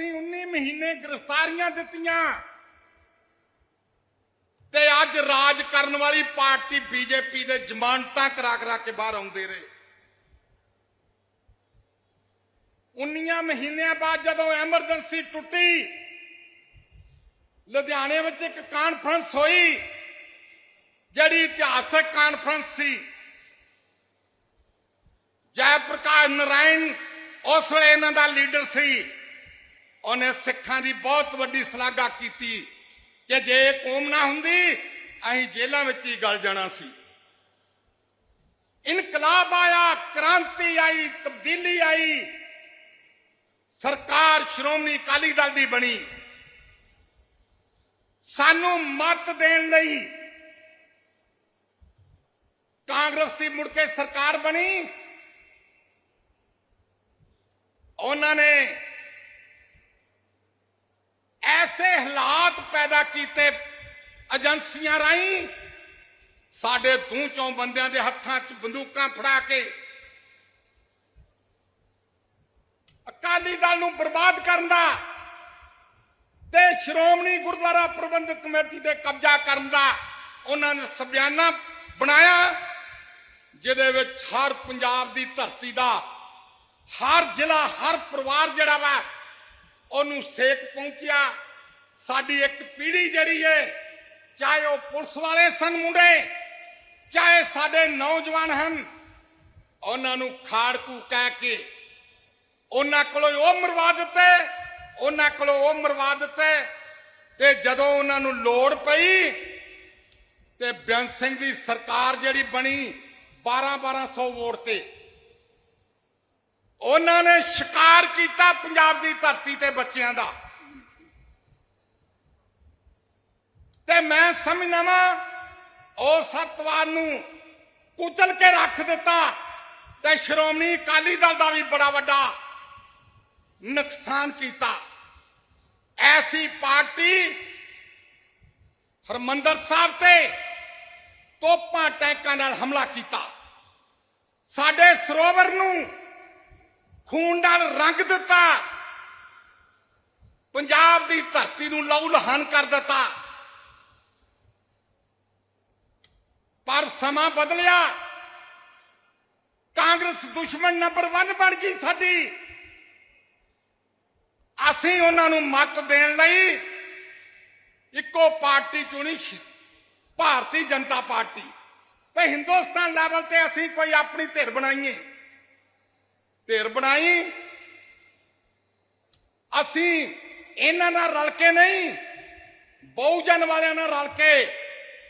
ਅਸੀਂ 19 ਮਹੀਨੇ ਗ੍ਰਿਫਤਾਰੀਆਂ ਦਿੱਤੀਆਂ। ਤੇ ਅੱਜ ਰਾਜ ਕਰਨ ਵਾਲੀ ਪਾਰਟੀ ਬੀਜੇਪੀ ਦੇ ਜ਼ਮਾਨਤਾਂ ਕਰਾ ਕਰਾ ਕੇ ਬਾਹਰ ਆਉਂਦੇ ਰਹੇ। 19 ਮਹੀਨਿਆਂ ਬਾਅਦ ਜਦੋਂ ਐਮਰਜੈਂਸੀ ਟੁੱਟੀ, ਲੁਧਿਆਣੇ ਵਿੱਚ ਇੱਕ ਕਾਨਫਰੰਸ ਹੋਈ, ਜਿਹੜੀ ਇਤਿਹਾਸਕ ਕਾਨਫਰੰਸ ਸੀ। ਜੈ ਪ੍ਰਕਾਸ਼ ਨਰਾਇਣ ਉਸ ਵੇਲੇ ਇਹਨਾਂ ਦਾ ਲੀਡਰ ਸੀ। ਉਹਨੇ ਸਿੱਖਾਂ ਦੀ ਬਹੁਤ ਵੱਡੀ ਸ਼ਲਾਘਾ ਕੀਤੀ ਕਿ ਜੇ ਇਹ ਕੌਮ ਨਾ ਹੁੰਦੀ, ਅਸੀਂ ਜੇਲ੍ਹਾਂ ਵਿੱਚ ਹੀ ਗਲ ਜਾਣਾ ਸੀ। ਇਨਕਲਾਬ ਆਇਆ, ਕ੍ਰਾਂਤੀ ਆਈ, ਤਬਦੀਲੀ ਆਈ। ਸਰਕਾਰ ਸ਼੍ਰੋਮਣੀ ਅਕਾਲੀ ਦਲ ਦੀ ਬਣੀ। ਸਾਨੂੰ ਮਤ ਦੇਣ ਲਈ ਕਾਂਗਰਸ ਦੀ ਮੁੜ ਕੇ ਸਰਕਾਰ ਬਣੀ। ਉਹਨਾਂ ਨੇ ਐਸੇ ਹਾਲਾਤ ਪੈਦਾ ਕੀਤੇ ਏਜੰਸੀਆਂ ਰਾਹੀਂ ਸਾਡੇ ਤੂੰ ਚੋਂ ਬੰਦਿਆਂ ਦੇ ਹੱਥਾਂ 'ਚ ਬੰਦੂਕਾਂ ਫੜਾ ਕੇ ਅਕਾਲੀ ਦਲ ਨੂੰ ਬਰਬਾਦ ਕਰਨ ਦਾ ਤੇ ਸ਼੍ਰੋਮਣੀ ਗੁਰਦੁਆਰਾ ਪ੍ਰਬੰਧਕ ਕਮੇਟੀ ਦੇ ਕਬਜ਼ਾ ਕਰਨ ਦਾ ਉਹਨਾਂ ਨੇ ਸਬਿਆਨਾ ਬਣਾਇਆ, ਜਿਹਦੇ ਵਿੱਚ ਹਰ ਪੰਜਾਬ ਦੀ ਧਰਤੀ ਦਾ, ਹਰ ਜ਼ਿਲ੍ਹਾ, ਹਰ ਪਰਿਵਾਰ ਜਿਹੜਾ ਵਾ ਉਹਨੂੰ ਸੇਕ ਪਹੁੰਚਿਆ। ਸਾਡੀ ਇੱਕ ਪੀੜ੍ਹੀ ਜਿਹੜੀ ਏ, ਚਾਹੇ ਉਹ ਪੁਲਿਸ ਵਾਲੇ ਸਨ ਮੁੰਡੇ, ਚਾਹੇ ਸਾਡੇ ਨੌਜਵਾਨ ਹਨ, ਉਹਨਾਂ ਨੂੰ ਖਾੜਕੂ ਕਹਿ ਕੇ ਉਹਨਾਂ ਕੋਲੋਂ ਉਹ ਮਰਵਾ ਦਿੱਤੇ, ਉਹਨਾਂ ਕੋਲੋਂ ਉਹ ਮਰਵਾ ਦਿੱਤੇ ਤੇ ਜਦੋਂ ਉਹਨਾਂ ਨੂੰ ਲੋੜ ਪਈ ਤੇ ਬੇਅੰਤ ਸਿੰਘ ਦੀ ਸਰਕਾਰ ਜਿਹੜੀ ਬਣੀ 12 1200 ਵੋਟ ਤੇ ਉਹਨਾਂ ਨੇ ਸ਼ਿਕਾਰ ਕੀਤਾ ਪੰਜਾਬ ਦੀ ਧਰਤੀ ਤੇ ਬੱਚਿਆਂ ਦਾ। ਤੇ ਮੈਂ ਸਮਝਦਾ ਵਾ, ਉਹ ਸਤਵਾਰ ਨੂੰ ਕੁਚਲ ਕੇ ਰੱਖ ਦਿੱਤਾ ਤੇ ਸ਼੍ਰੋਮਣੀ ਅਕਾਲੀ ਦਲ ਦਾ ਵੀ ਬੜਾ ਵੱਡਾ ਨੁਕਸਾਨ ਕੀਤਾ। ਐਸੀ ਪਾਰਟੀ ਹਰਮੰਦਰ ਸਾਹਿਬ ਤੇ ਤੋਪਾਂ ਟੈਂਕਾਂ ਨਾਲ ਹਮਲਾ ਕੀਤਾ। ਸਾਡੇ ਸਰੋਵਰ ਨੂੰ ਖੂਨ ਨਾਲ ਰੰਗ ਦਿੱਤਾ। ਪੰਜਾਬ ਦੀ ਧਰਤੀ ਨੂੰ ਲਹੂ ਲਹਾਨ ਕਰ ਦਿੱਤਾ। ਪਰ ਸਮਾਂ ਬਦਲਿਆ। ਕਾਂਗਰਸ ਦੁਸ਼ਮਣ ਨੰਬਰ 1 ਬਣ ਗਈ ਸਾਡੀ। ਅਸੀਂ ਉਹਨਾਂ ਨੂੰ ਮਤ ਦੇਣ ਲਈ ਇੱਕੋ ਪਾਰਟੀ ਚੁਣੀ ਭਾਰਤੀ ਜਨਤਾ ਪਾਰਟੀ। ਤੇ ਹਿੰਦੁਸਤਾਨ ਲੈਵਲ ਤੇ ਅਸੀਂ ਕੋਈ ਆਪਣੀ ਧਿਰ ਬਣਾਈਏ। ਧਿਰ ਬਣਾਈ। ਅਸੀਂ ਇਹਨਾਂ ਨਾਲ ਰਲ ਕੇ ਨਹੀਂ, ਬਹੁਜਨ ਵਾਲਿਆਂ ਨਾਲ ਰਲ ਕੇ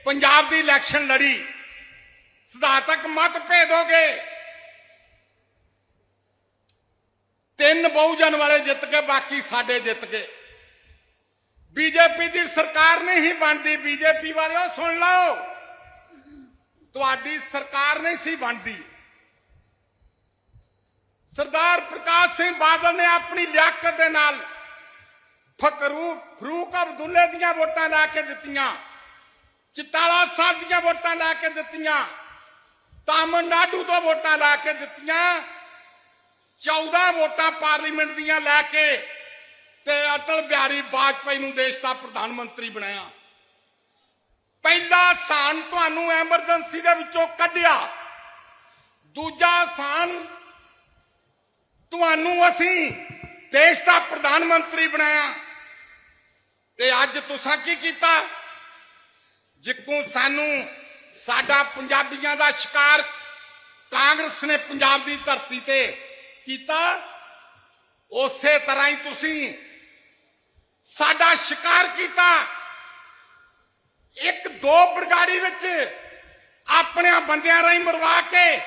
ਪੰਜਾਬ ਦੀ ਇਲੈਕਸ਼ਨ ਲੜੀ। ਸਿਧਾਂਤਕ ਮਤ ਭੇਦੋਗੇ ਤਿੰਨ ਬਹੁਜਨ ਵਾਲੇ ਜਿੱਤ ਕੇ ਬਾਕੀ ਸਾਡੇ ਜਿੱਤ ਗਏ। ਬੀਜੇਪੀ ਦੀ ਸਰਕਾਰ ਨਹੀਂ ਹੀ ਬਣਦੀ, ਬੀਜੇਪੀ ਵਾਲਿਓ ਸੁਣ ਲਓ। ਤੁਹਾਡੀ ਸਰਕਾਰ ਨਹੀਂ ਸੀ ਬਣਦੀ ਸਰਦਾਰ ਪ੍ਰਕਾਸ਼ ਸਿੰਘ ਬਾਦਲ ਨੇ ਆਪਣੀ ਲਿਆਕਤ ਦੇ ਨਾਲ ਫਕਰੂ, ਫਰੂਕ ਅਬਦੁੱਲੇ ਦੀਆਂ ਵੋਟਾਂ ਲੈ ਕੇ ਦਿੱਤੀਆਂ, ਚਿਤਾਲਾ ਸਾਹਿਬ ਦੀਆਂ ਵੋਟਾਂ ਲੈ ਕੇ ਦਿੱਤੀਆਂ, ਤਾਮਿਲਨਾਡੂ ਤੋਂ ਵੋਟਾਂ ਲੈ ਕੇ ਦਿੱਤੀਆਂ 14 ਵੋਟਾਂ ਪਾਰਲੀਮੈਂਟ ਦੀਆਂ ਲੈ ਕੇ ਤੇ ਅਟਲ ਬਿਹਾਰੀ ਵਾਜਪਾਈ ਨੂੰ ਦੇਸ਼ ਦਾ ਪ੍ਰਧਾਨ ਮੰਤਰੀ ਬਣਾਇਆ। ਪਹਿਲਾ ਸਾਨ ਤੁਹਾਨੂੰ ਐਮਰਜੈਂਸੀ ਦੇ ਵਿੱਚੋਂ ਕੱਢਿਆ, ਦੂਜਾ ਸਾਨ ਤੁਹਾਨੂੰ ਅਸੀਂ ਦੇਸ਼ ਦਾ ਪ੍ਰਧਾਨ ਮੰਤਰੀ ਬਣਾਇਆ। ਤੇ ਅੱਜ ਤੁਸੀਂ ਕੀ ਕੀਤਾ? ਜਿੱਕੂ ਸਾਨੂੰ ਸਾਡਾ ਪੰਜਾਬੀਆਂ ਦਾ ਸ਼ਿਕਾਰ ਕਾਂਗਰਸ ਨੇ ਪੰਜਾਬ ਦੀ ਧਰਤੀ ਤੇ ਕੀਤਾ, ਉਸੇ ਤਰ੍ਹਾਂ ਹੀ ਤੁਸੀਂ ਸਾਡਾ ਸ਼ਿਕਾਰ ਕੀਤਾ। ਇੱਕ ਦੋ ਬਰਗਾੜੀ ਵਿੱਚ ਆਪਣੇ ਬੰਦਿਆਂ ਰਾਹੀਂ ਮਰਵਾ ਕੇ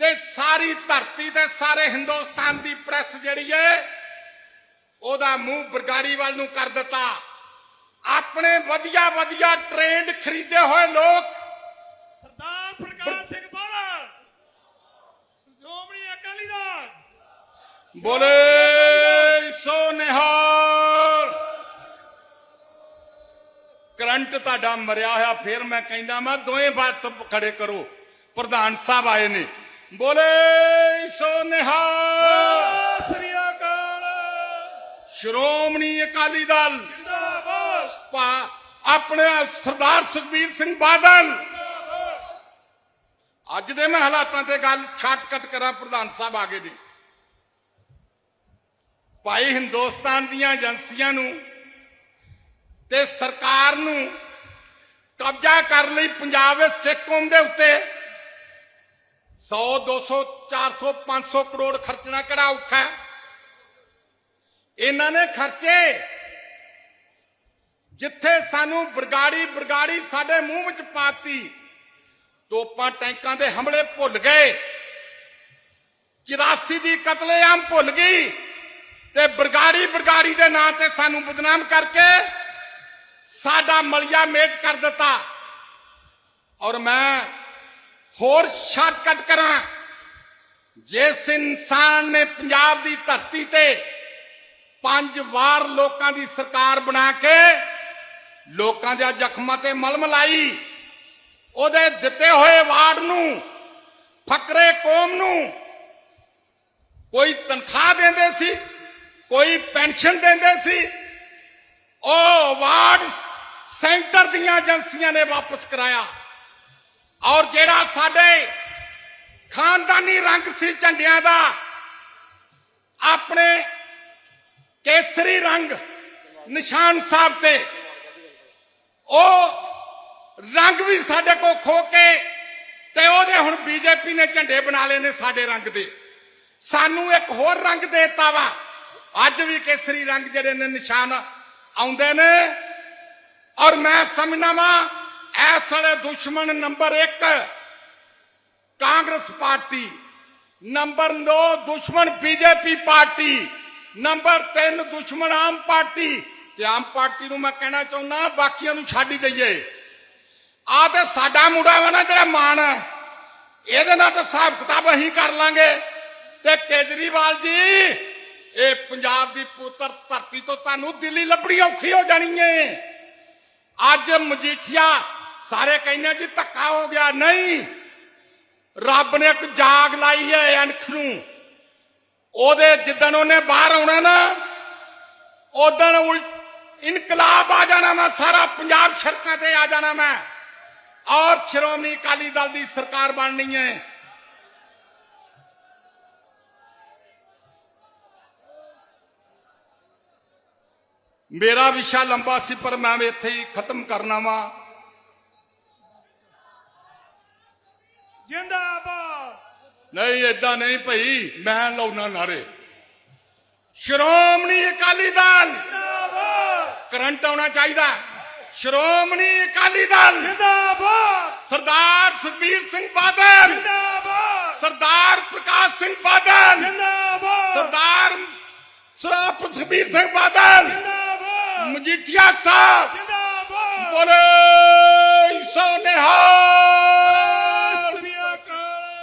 ਤੇ ਸਾਰੀ ਧਰਤੀ ਤੇ ਸਾਰੇ ਹਿੰਦੁਸਤਾਨ ਦੀ ਪ੍ਰੈਸ ਜਿਹੜੀ ਏ ਉਹਦਾ ਮੂੰਹ ਬਰਗਾੜੀ ਵੱਲ ਨੂੰ ਕਰ ਦਿੱਤਾ। ਆਪਣੇ ਵਧੀਆ ਵਧੀਆ ਟ੍ਰੇਨਡ ਖਰੀਦੇ ਹੋਏ ਲੋਕ ਸਰਦਾਰ ਪ੍ਰਕਾਸ਼ ਸਿੰਘ ਬਾਦਲ ਸ਼੍ਰੋਮਣੀ ਅਕਾਲੀ ਦਲ। ਬੋਲੇ ਸੋ ਨਿਹਾਲ। ਕਰੰਟ ਤੁਹਾਡਾ ਮਰਿਆ ਹੋਇਆ ਫਿਰ ਮੈਂ ਕਹਿੰਦਾ ਮੈਂ ਦੋਵੇਂ ਬਾਤ ਖੜੇ ਕਰੋ। ਪ੍ਰਧਾਨ ਸਾਹਿਬ ਆਏ ਨੇ। ਬੋਲੇ ਸੋ ਨਿਹਾਲ। ਸ੍ਰੀ ਅਕਾਲ। ਸ਼੍ਰੋਮਣੀ ਅਕਾਲੀ ਦਲ। ਜਿੰਦਾਬਾਦ। ਆਪਣੇ ਸਰਦਾਰ ਸੁਖਬੀਰ ਸਿੰਘ ਬਾਦਲ। ਅੱਜ ਦੇ ਮੈਂ ਹਾਲਾਤਾਂ ਤੇ ਗੱਲ ਛੱਟ-ਕੱਟ ਕਰਾਂ ਪ੍ਰਧਾਨ ਸਾਹਿਬ ਆਗੇ ਦੀ। ਭਾਈ ਹਿੰਦੁਸਤਾਨ ਦੀਆਂ ਏਜੰਸੀਆਂ ਨੂੰ ਤੇ ਸਰਕਾਰ ਨੂੰ ਕਬਜ਼ਾ ਕਰਨ ਲਈ ਪੰਜਾਬ ਵਿੱਚ ਸਿੱਖ ਕੌਮ ਦੇ ਉੱਤੇ 100 200 400 500 ਕਰੋੜ ਖਰਚਣਾ ਕਿਹੜਾ ਔਖਾ ਹੈ? ਇਹਨਾਂ ਨੇ ਖਰਚੇ। ਜਿੱਥੇ ਸਾਨੂੰ ਬਰਗਾੜੀ ਬਰਗਾੜੀ ਸਾਡੇ ਮੂੰਹ ਵਿੱਚ ਪਾਤੀ, ਤੋਪਾਂ ਟੈਂਕਾਂ ਦੇ ਹਮਲੇ ਭੁੱਲ ਗਏ। 84 ਦੀ ਕਤਲੇਆਮ ਭੁੱਲ ਗਈ ਤੇ ਬਰਗਾੜੀ ਬਰਗਾੜੀ ਦੇ ਨਾਂ ਤੇ ਸਾਨੂੰ ਬਦਨਾਮ ਕਰਕੇ ਸਾਡਾ ਮਲਿਆ ਮੇਟ ਕਰ ਦਿੱਤਾ। ਔਰ ਮੈਂ ਹੋਰ ਸ਼ਾਰਟਕਟ ਕਰਾਂ। ਜਿਸ ਇਨਸਾਨ ਨੇ ਪੰਜਾਬ ਦੀ ਧਰਤੀ ਤੇ ਪੰਜ ਵਾਰ ਲੋਕਾਂ ਦੀ ਸਰਕਾਰ ਬਣਾ ਕੇ ਲੋਕਾਂ ਦੇ ਜ਼ਖਮਾਂ ਤੇ ਮਲਮ ਲਾਈ, ਉਹਦੇ ਦਿੱਤੇ ਹੋਏ ਵਾਰਡ ਨੂੰ, ਫਕਰੇ ਕੌਮ ਨੂੰ ਕੋਈ ਤਨਖਾਹ ਦਿੰਦੇ ਸੀ, ਕੋਈ ਪੈਨਸ਼ਨ ਦਿੰਦੇ ਸੀ, ਉਹ ਵਾਰਡ ਸੈਂਟਰ ਦੀਆਂ ਏਜੰਸੀਆਂ ਨੇ ਵਾਪਸ ਕਰਾਇਆ। ਔਰ ਜਿਹੜਾ ਸਾਡੇ ਖਾਨਦਾਨੀ ਰੰਗ ਸੀ ਝੰਡਿਆਂ ਦਾ, ਆਪਣੇ ਕੇਸਰੀ ਰੰਗ ਨਿਸ਼ਾਨ ਸਾਹਿਬ ਤੇ, ਉਹ ਰੰਗ ਵੀ ਸਾਡੇ ਕੋ ਖੋ ਕੇ ਤੇ ਉਹਦੇ ਹੁਣ ਬੀਜੇਪੀ ਨੇ ਝੰਡੇ ਬਣਾ ਲਏ ਨੇ ਸਾਡੇ ਰੰਗ ਦੇ। ਸਾਨੂੰ ਇੱਕ ਹੋਰ ਰੰਗ ਦੇਤਾ ਵਾ। ਅੱਜ ਵੀ ਕੇਸਰੀ ਰੰਗ ਜਿਹੜੇ ਨੇ ਨਿਸ਼ਾਨ ਆਉਂਦੇ ਨੇ। ਔਰ ਮੈਂ ਸਮਝਦਾ ਵਾਂ ਇਸ ਵੇਲੇ ਦੁਸ਼ਮਣ ਨੰਬਰ 1 ਕਾਂਗਰਸ ਪਾਰਟੀ। ਨੰਬਰ 2 ਦੁਸ਼ਮਣ ਬੀਜੇਪੀ ਪਾਰਟੀ। ਨੰਬਰ 3 ਦੁਸ਼ਮਣ ਆਮ ਪਾਰਟੀ। ਤੇ ਆਮ ਪਾਰਟੀ ਨੂੰ ਮੈਂ ਕਹਿਣਾ ਚਾਹੁੰਦਾ, ਬਾਕੀਆਂ ਨੂੰ ਛੱਡ ਹੀ ਦਈਏ। ਆ ਤੇ ਸਾਡਾ ਮੁੰਡਾ ਵਾ ਨਾ ਜਿਹੜਾ ਮਾਨ ਇਹਦੇ ਨਾਲ ਤਾਂ ਹਿਸਾਬ ਕਿਤਾਬ ਅਸੀਂ ਕਰ ਲਾਂਗੇ। ਤੇ ਕੇਜਰੀਵਾਲ ਜੀ, ਇਹ ਪੰਜਾਬ ਦੀ ਪੁੱਤਰ ਧਰਤੀ ਤੋਂ ਤੁਹਾਨੂੰ ਦਿੱਲੀ ਲੱਭਣੀ ਔਖੀ ਹੋ ਜਾਣੀ ਏ। ਅੱਜ ਮਜੀਠੀਆ ਸਾਰੇ ਕਹਿੰਦੇ ਜੀ ਧੱਕਾ ਹੋ ਗਿਆ। ਨਹੀਂ, ਰੱਬ ਨੇ ਇੱਕ ਜਾਗ ਲਾਈ ਹੈ ਅਣਖ ਨੂੰ। ਉਹਦੇ ਜਿੱਦਣ ਉਹਨੇ ਬਾਹਰ ਆਉਣਾ ਨਾ ਉਦਣ ਇਨਕਲਾਬ ਆ ਜਾਣਾ ਮੈਂ, ਸਾਰਾ ਪੰਜਾਬ ਸੜਕਾਂ ਤੇ ਆ ਜਾਣਾ ਮੈਂ। ਔਰ ਸ਼੍ਰੋਮਣੀ ਅਕਾਲੀ ਦਲ ਦੀ ਸਰਕਾਰ ਬਣਨੀ ਹੈ। ਮੇਰਾ ਵਿਸ਼ਾ ਲੰਬਾ ਸੀ, ਪਰ ਮੈਂ ਇੱਥੇ ਹੀ ਖਤਮ ਕਰਨਾ ਵਾ। ਜਿੰਦਾਬਾਦ। ਨਹੀਂ ਏਦਾਂ ਨਹੀਂ ਭਈ ਮੈਂ ਲਾਉਣਾ ਨਾਰੇ। ਸ਼੍ਰੋਮਣੀ ਅਕਾਲੀ ਦਲ। ਜਿੰਦਾਬਾਦ। ਕਰੰਟ ਆਉਣਾ ਚਾਹੀਦਾ। ਸ਼੍ਰੋਮਣੀ ਅਕਾਲੀ ਦਲ। ਜਿੰਦਾਬਾਦ। ਸਰਦਾਰ ਸੁਖਬੀਰ ਸਿੰਘ ਬਾਦਲ। ਜਿੰਦਾਬਾਦ। ਸਰਦਾਰ ਪ੍ਰਕਾਸ਼ ਸਿੰਘ ਬਾਦਲ। ਜਿੰਦਾਬਾਦ। ਸਰਦਾਰ ਸਰਾਪ ਸੁਖਬੀਰ ਸਿੰਘ ਬਾਦਲ। ਜਿੰਦਾਬਾਦ। ਮਜੀਠੀਆ ਸਾਹਿਬ। ਜਿੰਦਾਬਾਦ। ਬੋਲੇ ਸੋ ਨਿਹਾਲ